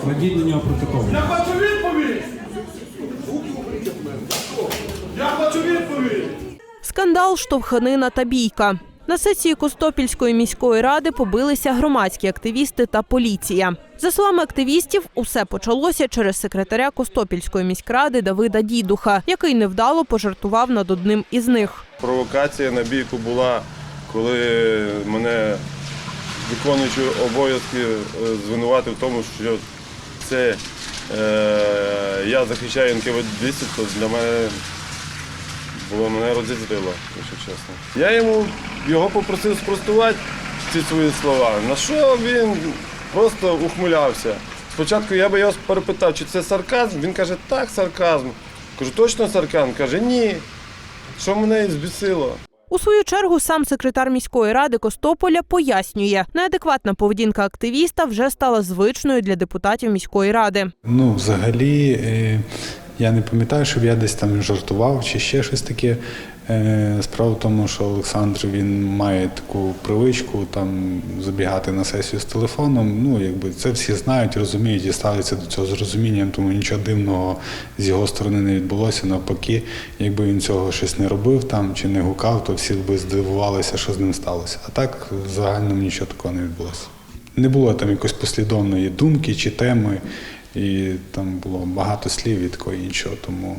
Складіть, на нього протокол. Я хочу відповідь! Я хочу відповідь! Скандал, штовханина та бійка. На сесії Костопільської міської ради побилися громадські активісти та поліція. За словами активістів, усе почалося через секретаря Костопільської міськради Давида Дідуха, який невдало пожартував над одним із них. Провокація на бійку була, коли мене виконуючий обов'язки е, звинуватив в тому, що це е, я захищаю НКВД, то для мене було мене розізрило, якщо чесно. Я йому його попросив спростувати ці свої слова. На що він просто ухмилявся. Спочатку я би його перепитав, чи це сарказм. Він каже, так, сарказм. Кажу, точно сарказм? Каже, ні. Що мене збісило? У свою чергу сам секретар міської ради Костополя пояснює, неадекватна поведінка активіста вже стала звичною для депутатів міської ради. Ну, взагалі, е, я не пам'ятаю, щоб я десь там жартував чи ще щось таке. Е, Справа в тому, що Олександр він має таку привичку там забігати на сесію з телефоном. Ну, якби це всі знають, розуміють і ставляться до цього з розумінням, тому нічого дивного з його сторони не відбулося. Навпаки, якби він цього щось не робив там чи не гукав, то всі би здивувалися, що з ним сталося. А так в загальному нічого такого не відбулося. Не було там якоїсь послідовної думки чи теми, і там було багато слів і такого іншого, тому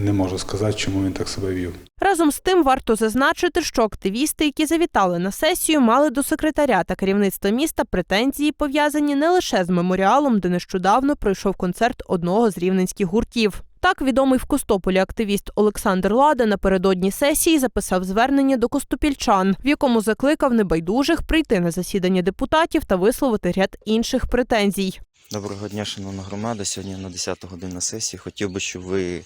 не можу сказати, чому він так себе вів. Разом з тим варто зазначити, що активісти, які завітали на сесію, мали до секретаря та керівництва міста претензії пов'язані не лише з меморіалом, де нещодавно пройшов концерт одного з рівненських гуртів. Так, відомий в Костополі активіст Олександр Лада напередодні сесії записав звернення до костопільчан, в якому закликав небайдужих прийти на засідання депутатів та висловити ряд інших претензій. Доброго дня, шановна громада. Сьогодні на 10 годину сесії. Хотів би, щоб ви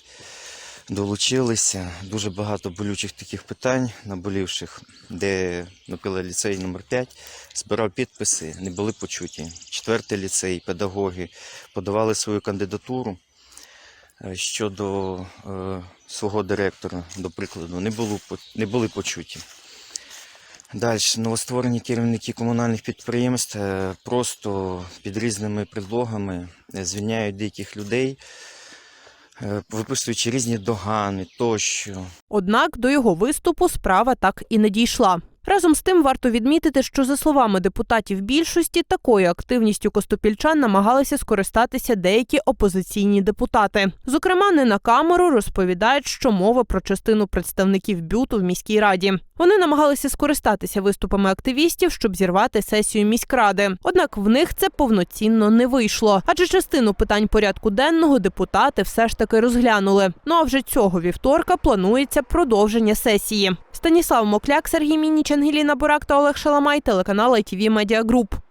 долучилися. Дуже багато болючих таких питань, наболівших, де, наприклад, ліцей номер 5 збирав підписи, не були почуті. Четвертий ліцей, педагоги подавали свою кандидатуру щодо е, свого директора, до прикладу, не, було, не були почуті. Далі новостворені керівники комунальних підприємств е, просто під різними предлогами е, звільняють деяких людей, е, виписуючи різні догани тощо. Однак до його виступу справа так і не дійшла. Разом з тим варто відмітити, що за словами депутатів більшості, такою активністю костопільчан намагалися скористатися деякі опозиційні депутати. Зокрема, не на камеру розповідають, що мова про частину представників бюту в міській раді. Вони намагалися скористатися виступами активістів, щоб зірвати сесію міськради. Однак в них це повноцінно не вийшло, адже частину питань порядку денного депутати все ж таки розглянули. Ну а вже цього вівторка планується продовження сесії. Станіслав Мокляк, Сергій Мініч, Ангеліна Бурак та Олег Шаламай, телеканал ITV Media Group.